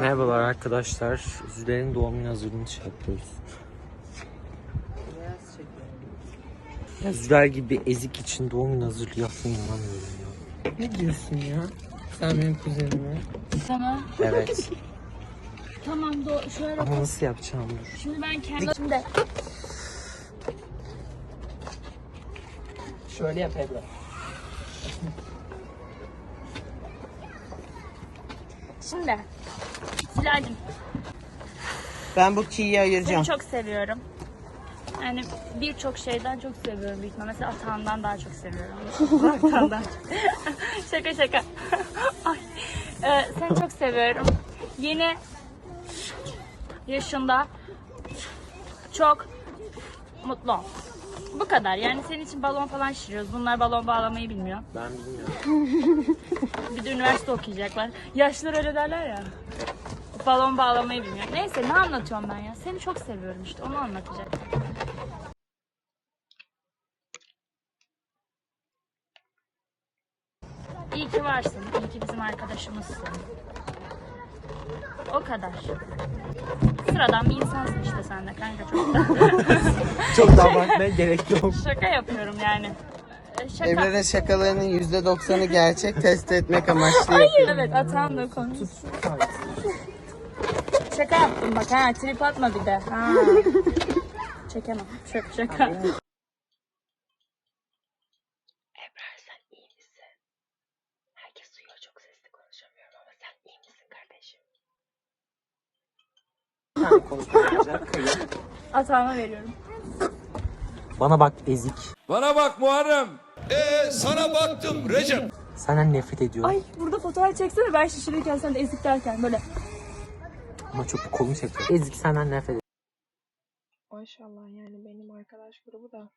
Merhabalar arkadaşlar. Züler'in doğum günü hazırlığını şey yapıyoruz. Ya Züler gibi ezik için doğum günü hazırlığı yaptığını inanamıyorum ya. Ne diyorsun ya? Sen benim kuzenime. Tamam. Evet. Tamam do şöyle Ama nasıl yapacağım dur. şimdi ben kendi şimdi Şöyle yap Ebru. Şimdi Zilal'cim Ben bu kiyi ayıracağım. seni çok seviyorum. Yani birçok şeyden çok seviyorum büyük ihtimalle. Mesela atağından daha çok seviyorum. Çok. şaka şaka. Ay. Ee, seni çok seviyorum. Yeni yaşında çok mutlu ol. Bu kadar. Yani senin için balon falan şişiriyoruz. Bunlar balon bağlamayı bilmiyor. Ben bilmiyorum. Bir de üniversite okuyacaklar. Yaşlılar öyle derler ya. Balon bağlamayı bilmiyor. Neyse ne anlatıyorum ben ya? Seni çok seviyorum işte onu anlatacak. İyi ki varsın. İyi ki bizim arkadaşımızsın. O kadar. Sıradan bir insansın işte sen de kanka çok da. Çok da abartmaya gerek yok. Şaka yapıyorum yani. Ee, Şaka. Ebru'nun şakalarının %90'ı gerçek test etmek amaçlı yapıyor. Evet atan da konuşsun. Şaka yaptım bak ha trip atma bir de. Ha. Çekemem. Şaka şaka. Ebrar sen iyi misin? Herkes duyuyor çok sesli konuşamıyorum ama sen iyi misin kardeşim? Atağıma veriyorum. Bana bak ezik. Bana bak Muharrem. Ee, sana baktım Recep. Senden nefret ediyorum. Ay burada fotoğraf çeksene ben şişirirken sen de ezik derken böyle. Ama çok kolum çekiyor. Ezik senden nefret Maşallah yani benim arkadaş grubu da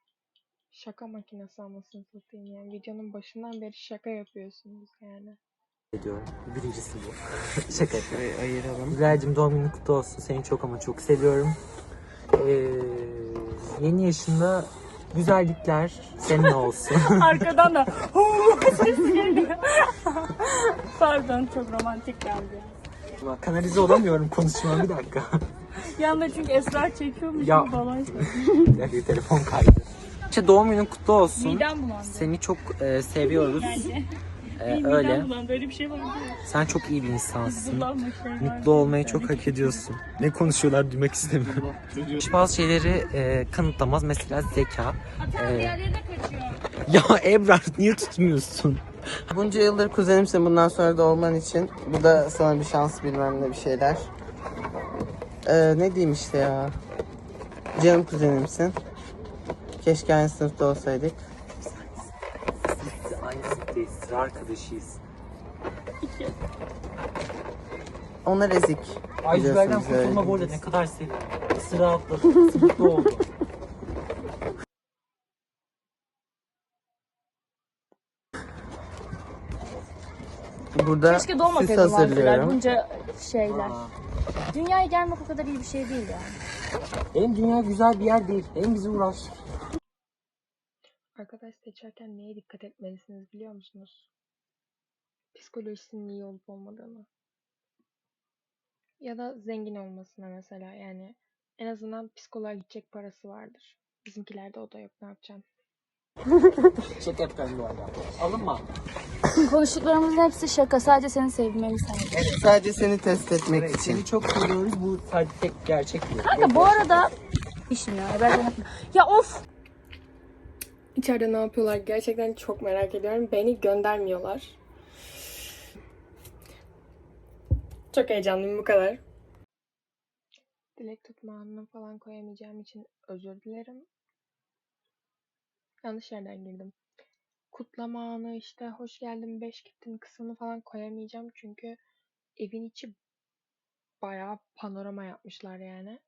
şaka makinesi anasını satayım yani videonun başından beri şaka yapıyorsunuz yani. Ediyorum. Birincisi bu. Şaka yapıyorum. Ayıralım. Güzelcim doğum günün kutlu olsun. Seni çok ama çok seviyorum. Ee, yeni yaşında güzellikler seninle olsun. Arkadan da sesi geliyor. Pardon çok romantik geldi. Kanalize olamıyorum konuşmam bir dakika. Yanında çünkü Esrar çekiyormuş Ya. gibi balon Bir dakika telefon kaydı. İşte doğum günün kutlu olsun. Midem bulandı. Seni çok e, seviyoruz. Bence. E, Midem öyle. bulandı öyle bir şey var mı? Sen çok iyi bir insansın. Mutlu olmayı çok hak ediyorsun. Ne konuşuyorlar duymak istemiyorum. Bazı şeyleri e, kanıtlamaz. Mesela zeka. Diğerlerine kaçıyor. Ya Ebrar niye tutmuyorsun? Bunca yıldır kuzenimsin bundan sonra da olman için. Bu da sana bir şans bilmem ne bir şeyler. Ee, ne diyeyim işte ya. Canım kuzenimsin. Keşke aynı sınıfta olsaydık. Sınıftayız. Sıra arkadaşıyız. Onlar ezik. Aycüler'den Biliyorsunuz kurtulma bu arada ne kadar seviyorum. Sıra atladı. Sınıfta oldu. Burada Keşke süs varsalar hazırlıyorum. bunca şeyler. Aa, Dünyaya gelmek o kadar iyi bir şey değil yani. Hem dünya güzel bir yer değil. Hem bizi uğraş. Arkadaş seçerken neye dikkat etmelisiniz biliyor musunuz? Psikolojisinin iyi olup olmadığını. Ya da zengin olmasına mesela yani en azından psikoloğa gidecek parası vardır. Bizimkilerde o da yok ne yapacağım? Şaka yapıyorum bu arada. Alınma. Konuştuklarımızın hepsi şaka. Sadece seni sevmeyi sadece. Sadece seni test etmek için. Seni çok seviyoruz. Bu sadece tek gerçek. Kanka bu arada işim ya. Ben ya of. İçeride ne yapıyorlar gerçekten çok merak ediyorum. Beni göndermiyorlar. Çok heyecanlıyım bu kadar. Dilek tutma anını falan koyamayacağım için özür dilerim. Yanlış yerden girdim. Kutlama anı işte hoş geldin beş gittin kısmını falan koyamayacağım çünkü evin içi bayağı panorama yapmışlar yani.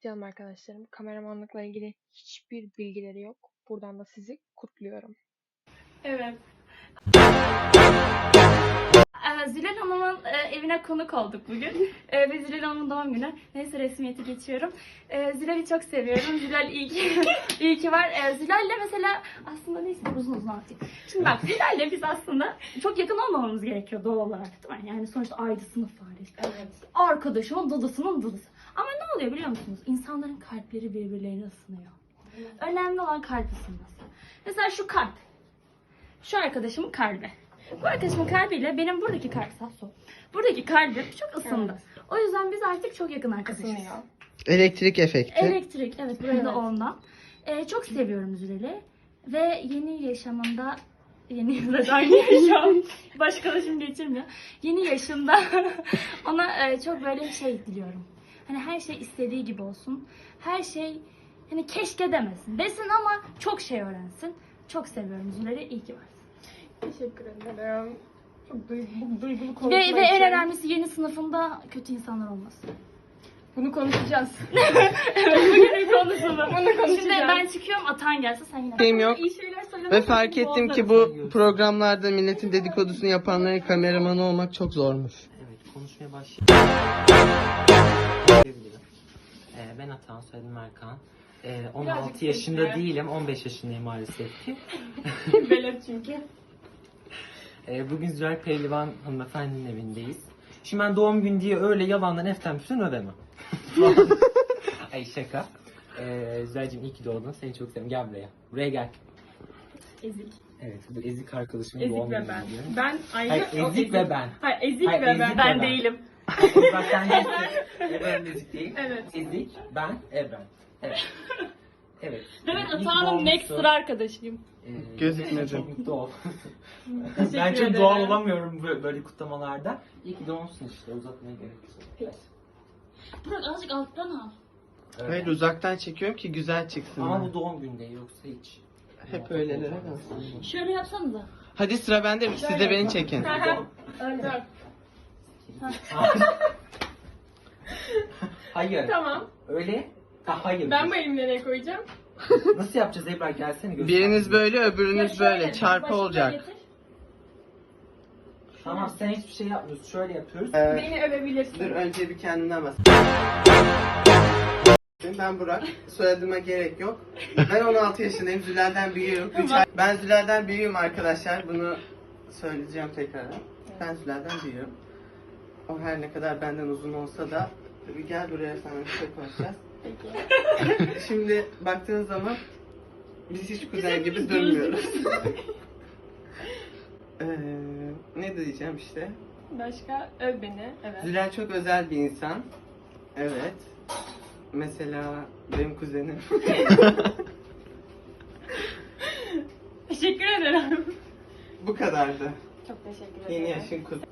Canım arkadaşlarım kameramanlıkla ilgili hiçbir bilgileri yok. Buradan da sizi kutluyorum. Evet. Ee, Zülal Hanım'ın e, evine konuk olduk bugün. Ee, ve Zülal Hanım'ın doğum günü. Neyse resmiyeti geçiyorum. Ee, Zülal'i çok seviyorum. Zülal iyi ki, iyi ki var. Zülal'le mesela aslında neyse uzun uzun anlatayım. Şimdi bak Zülal'le biz aslında çok yakın olmamamız gerekiyor doğal olarak değil mi? Yani sonuçta aynı sınıf var işte. Arkadaşımın dadısının dadısı. Ama ne oluyor biliyor musunuz? İnsanların kalpleri birbirlerine ısınıyor. Önemli olan kalp ısınması. Mesela şu kalp. Şu arkadaşımın kalbi. Bu arkadaşımın kalbiyle benim buradaki kalp. Buradaki kalbim çok ısındı. O yüzden biz artık çok yakın arkadaşız. Isınıyor. Elektrik efekti. Elektrik evet buraya da ondan. Ee, çok seviyorum Zülel'i. Ve yeni yaşamında yeni yaşamda aynı yaşam. Başkalaşım geçirmiyor. Yeni yaşında ona e, çok böyle şey diliyorum. Hani her şey istediği gibi olsun. Her şey hani keşke demesin. Desin ama çok şey öğrensin. Çok seviyorum Zülel'i. İyi ki varsın. Teşekkür ederim. Çok duygu, duygulu Ve, konuşma ve en önemlisi yeni sınıfında kötü insanlar olmasın. Bunu konuşacağız. Bugünün konusu bu. Bunu konuşacağız. Şimdi ben çıkıyorum atan gelse sen yine. Şeyim yok. İyi şeyler söylemek Ve fark ettim ki bu programlarda milletin dedikodusunu yapanların kameramanı olmak çok zormuş. Evet konuşmaya başlayabilirim. Ee, ben Atan, soyadım Erkan. Ee, 16 Birazcık yaşında sesli. değilim, 15 yaşındayım maalesef ki. Belet çünkü. Ee, bugün Zürer Pehlivan hanımefendinin evindeyiz. Şimdi ben doğum günü diye öyle yalandan eften püften ödemem. Ay şaka. Ee, Züler'cim iyi ki doğdun. Seni çok seviyorum. Gel buraya. Buraya gel. Ezik. Evet bu ezik arkadaşımın Ezik doğum ve günü ben. diyor. Ben ayrıca Hayır, o ezik ve ben. Hayır ezik Hayır, ve ezik ben. ve Ben ben. değilim. Bak sen değilsin. Ebren ezik değil. Evet. Ezik, ben, Ebren. Evet. Evet. Ki Atan'ın doğmuşsun. next sıra arkadaşıyım. Ee, Gözükmedi. Çok mutlu ol. Ben çok ederim. doğal olamıyorum böyle, böyle kutlamalarda. İyi ki doğmuşsun işte uzatmaya gerek yok. Burak azıcık alttan al. Evet. Hayır uzaktan çekiyorum ki güzel çıksın. Ama bu doğum günü değil yoksa hiç. Hep öylelere kalsın. Şöyle yapsanıza. Hadi sıra bende. Siz de beni çekin. Öyle. Hayır. Tamam. Öyle. Hayır. Ben bu elimi nereye koyacağım? Nasıl yapacağız Ebrar gelsene göster. Biriniz böyle Ya öbürünüz şöyle, böyle. Çarpı başını olacak. getir. Tamam sen hiçbir şey yapmıyorsun. Şöyle yapıyoruz. Ee, Beni övebilirsin. dur önce bir kendinden bas. Ben Burak. Soyadıma gerek yok. Ben 16 yaşındayım. Zülal'den büyüğüm. Üç ay- Ben Zülal'den büyüğüm arkadaşlar. Bunu söyleyeceğim tekrar. Ben Zülal'den büyüğüm. O her ne kadar benden uzun olsa da bir gel buraya sana bir şey konuşacağız. Şimdi baktığınız zaman biz hiç kuzen gibi durmuyoruz. Ee, ne diyeceğim işte. Başka öv beni. Evet. Zülal çok özel bir insan. Evet. Mesela benim kuzenim. Teşekkür ederim. Bu kadardı. Çok teşekkür ederim. Yeni yaşın kuzeni.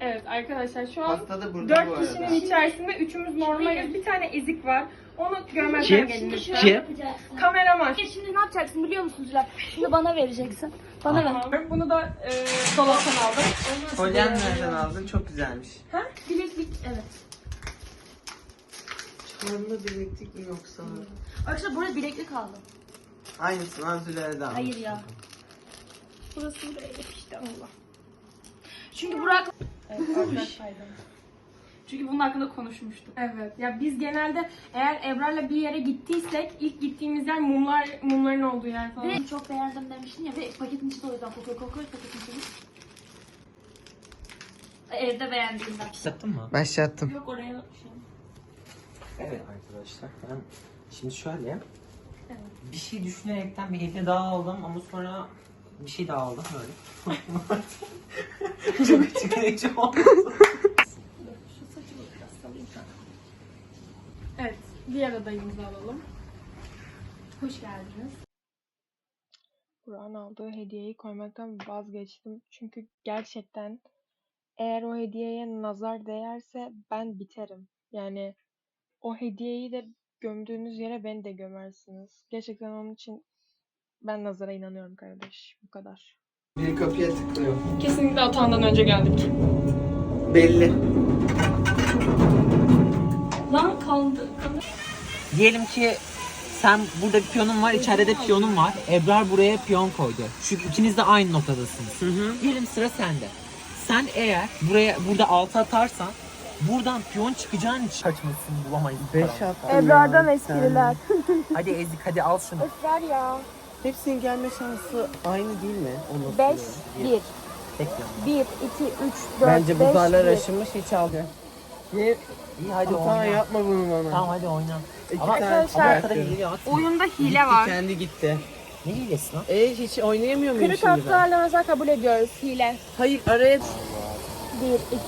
Evet arkadaşlar şu an Pasta da burada bu dört kişinin arada. içerisinde üçümüz normaliz. Bir tane ezik var. Onu görmezden Kim? gelin lütfen. Yapacaksın. Kameraman. Şimdi ne yapacaksın biliyor musun Zülal? Şimdi bana vereceksin. Bana ver. Bunu da e, dolaptan aldım. Kolyen nereden aldın? Çok güzelmiş. Ha? Bileklik evet. Çorumda bileklik mi yoksa? Arkadaşlar buraya bileklik aldım. Aynısından Zülal'e de aldım. Hayır ya. Burası böyle işte Allah. Çünkü Burak Evet, çünkü bunun hakkında konuşmuştuk. Evet. Ya biz genelde eğer Ebrar'la bir yere gittiysek ilk gittiğimiz yer mumlar mumların olduğu yer falan. Ve çok beğendim demiştin ya ve paketin içi de o yüzden kokuyor kokuyor paketin içi. Evde beğendiğimden. Yaptın mı? Başlattım. Yok oraya şey. Evet arkadaşlar ben şimdi şöyle bir şey düşünerekten bir hediye daha aldım ama sonra bir şey daha aldım böyle. Çok açıklayıcı oldu. Evet. Diğer adayımızı alalım. Hoş geldiniz. Burak'ın aldığı hediyeyi koymaktan vazgeçtim. Çünkü gerçekten eğer o hediyeye nazar değerse ben biterim. Yani o hediyeyi de gömdüğünüz yere beni de gömersiniz. Gerçekten onun için ben nazara inanıyorum kardeş. Bu kadar. Biri kapıya tıklıyor. Kesinlikle atağından önce geldik. Belli. Lan kaldı. Diyelim ki sen burada bir piyonun var, içeride de piyonun var. Ebrar buraya piyon koydu. Çünkü ikiniz de aynı noktadasınız. Hı hı. Diyelim sıra sende. Sen eğer buraya burada altı atarsan buradan piyon çıkacağın için kaçmasını bulamayız. 5 attım Ebrar'dan espriler. Hadi Ezik hadi al şunu. Esrar ya. Hepsinin gelme şansı aynı değil mi? O nasıl 5, yani? 1. Bekliyorum. 1, 2, 3, 4, Bence 5, buzlarlar 1. aşınmış hiç aldı. İyi hadi Tamam oyna. yapma bunu bana. Tamam hadi oyna. İki Ama, tane Arkadaşlar, ama atma. Oyunda hile Gitti, var. Kendi gitti. Ne hilesi lan? E hiç oynayamıyor muyum Kırık şimdi ben? hatlarla mesela kabul ediyoruz. Hile. Hayır araya 1, 2,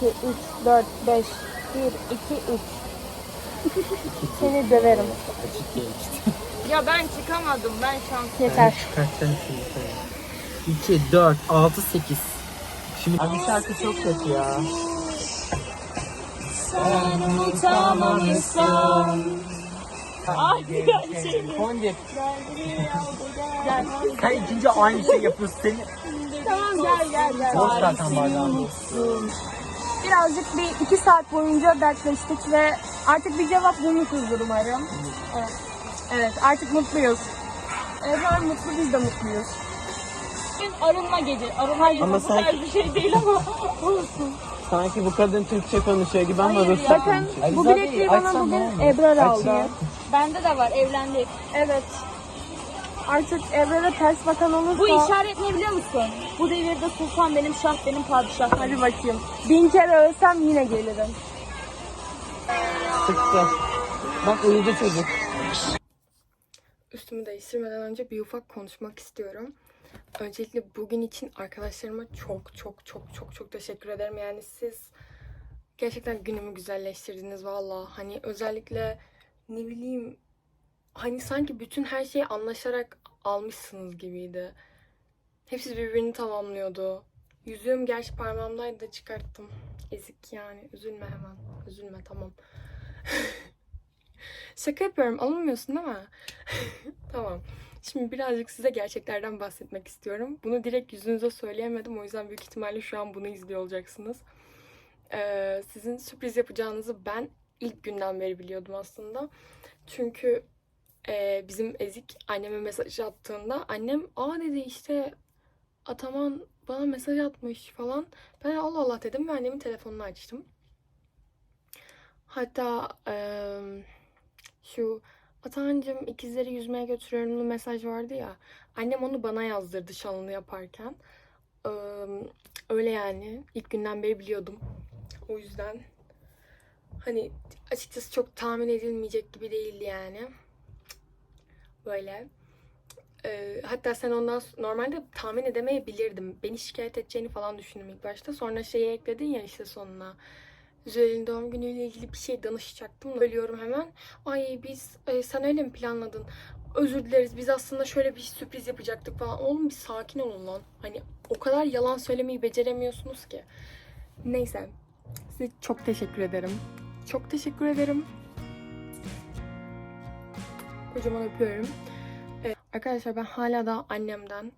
3, 4, 5. 1, 2, 3. Seni döverim. Ya ben çıkamadım. Ben şans. Yeter. Çıkartacağım şimdi sana. 2, 4, 6, 8. Şimdi Abi şarkı çok kötü ya. Fondip. Sen ikinci aynı şey yapıyorsun. Seni Tamam gel gel gel. boş zaten bardağın. Birazcık bir iki saat boyunca dertleştik ve artık bir cevap bulmuşuzdur umarım. Evet. Evet artık mutluyuz. Ebrar mutlu biz de mutluyuz. Bugün arınma gece. Arınma gece Ama bu sanki- tarz bir şey değil ama olsun. Sanki bu kadın Türkçe konuşuyor gibi ama Rusça. Bakın konuşuyor. bu Zaten bilekliği bana açsam ne bugün olur? Ebrar aldı. Bende de var evlendik. Evet. Artık Ebrar'a ters bakan olursa... Bu işaret ne biliyor musun? Bu devirde sultan benim, şah benim, padişah. Hadi bakayım. Bin kere ölsem yine gelirim. Sıktı. Bak uyudu çocuk. Üstümü değiştirmeden önce bir ufak konuşmak istiyorum. Öncelikle bugün için arkadaşlarıma çok çok çok çok çok teşekkür ederim. Yani siz gerçekten günümü güzelleştirdiniz valla. Hani özellikle ne bileyim hani sanki bütün her şeyi anlaşarak almışsınız gibiydi. Hepsi birbirini tamamlıyordu. Yüzüğüm gerçi parmağımdaydı da çıkarttım. Ezik yani. Üzülme hemen. Üzülme tamam. Şaka yapıyorum. Alınmıyorsun değil mi? tamam. Şimdi birazcık size gerçeklerden bahsetmek istiyorum. Bunu direkt yüzünüze söyleyemedim. O yüzden büyük ihtimalle şu an bunu izliyor olacaksınız. Ee, sizin sürpriz yapacağınızı ben ilk günden beri biliyordum aslında. Çünkü e, bizim Ezik anneme mesaj attığında annem aa dedi işte Ataman bana mesaj atmış falan. Ben Allah Allah dedim ve annemin telefonunu açtım. Hatta eee şu Atancım ikizleri yüzmeye götürüyorumlu mesaj vardı ya. Annem onu bana yazdırdı şalını yaparken. Eee, öyle yani. İlk günden beri biliyordum. O yüzden hani açıkçası çok tahmin edilmeyecek gibi değildi yani. Böyle. Eee, hatta sen ondan normalde tahmin edemeyebilirdim. Beni şikayet edeceğini falan düşündüm ilk başta. Sonra şeyi ekledin ya işte sonuna. Zühal'in doğum günüyle ilgili bir şey danışacaktım. Bölüyorum hemen. Ay biz e, sen öyle mi planladın? Özür dileriz biz aslında şöyle bir sürpriz yapacaktık falan. Oğlum bir sakin olun lan. Hani o kadar yalan söylemeyi beceremiyorsunuz ki. Neyse. Size çok teşekkür ederim. Çok teşekkür ederim. Kocaman öpüyorum. Ee, arkadaşlar ben hala da annemden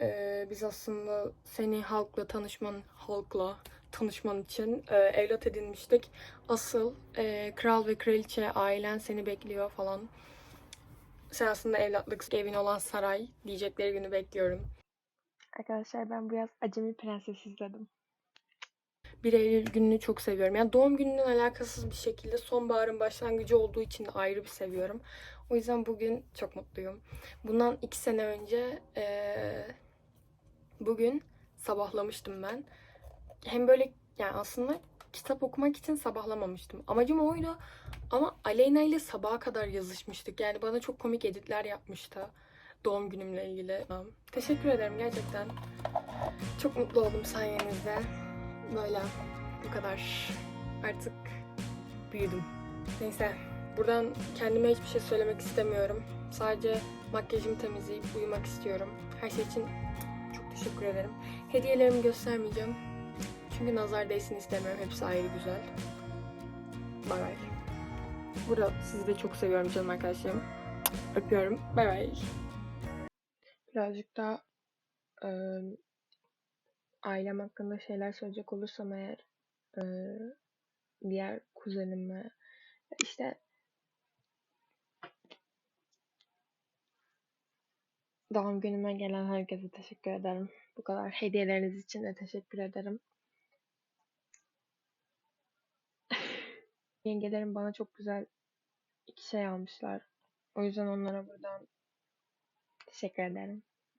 e, biz aslında seni halkla tanışman, halkla tanışman için e, evlat edinmiştik. Asıl e, kral ve kraliçe ailen seni bekliyor falan. Sen aslında evlatlık evin olan saray diyecekleri günü bekliyorum. Arkadaşlar ben biraz acemi prenses izledim. 1 Eylül gününü çok seviyorum. Yani doğum gününün alakasız bir şekilde sonbaharın başlangıcı olduğu için de ayrı bir seviyorum. O yüzden bugün çok mutluyum. Bundan iki sene önce eee, bugün sabahlamıştım ben. Hem böyle yani aslında kitap okumak için sabahlamamıştım. Amacım oydu ama Aleyna ile sabaha kadar yazışmıştık. Yani bana çok komik editler yapmıştı doğum günümle ilgili. Teşekkür ederim gerçekten. Çok mutlu oldum sayenizde. Böyle bu kadar. Artık büyüdüm. Neyse buradan kendime hiçbir şey söylemek istemiyorum. Sadece makyajımı temizleyip uyumak istiyorum. Her şey için çok teşekkür ederim. Hediyelerimi göstermeyeceğim. Çünkü nazar değsin istemiyorum. Hepsi ayrı güzel. Bay bay. Burada sizi de çok seviyorum canım arkadaşlarım. Öpüyorum. Bay bay. Birazcık daha eee, ailem hakkında şeyler söyleyecek olursam eğer eee, diğer kuzenime işte Doğum günüme gelen herkese teşekkür ederim. Bu kadar hediyeleriniz için de teşekkür ederim. Yengelerim bana çok güzel iki şey almışlar. O yüzden onlara buradan teşekkür ederim.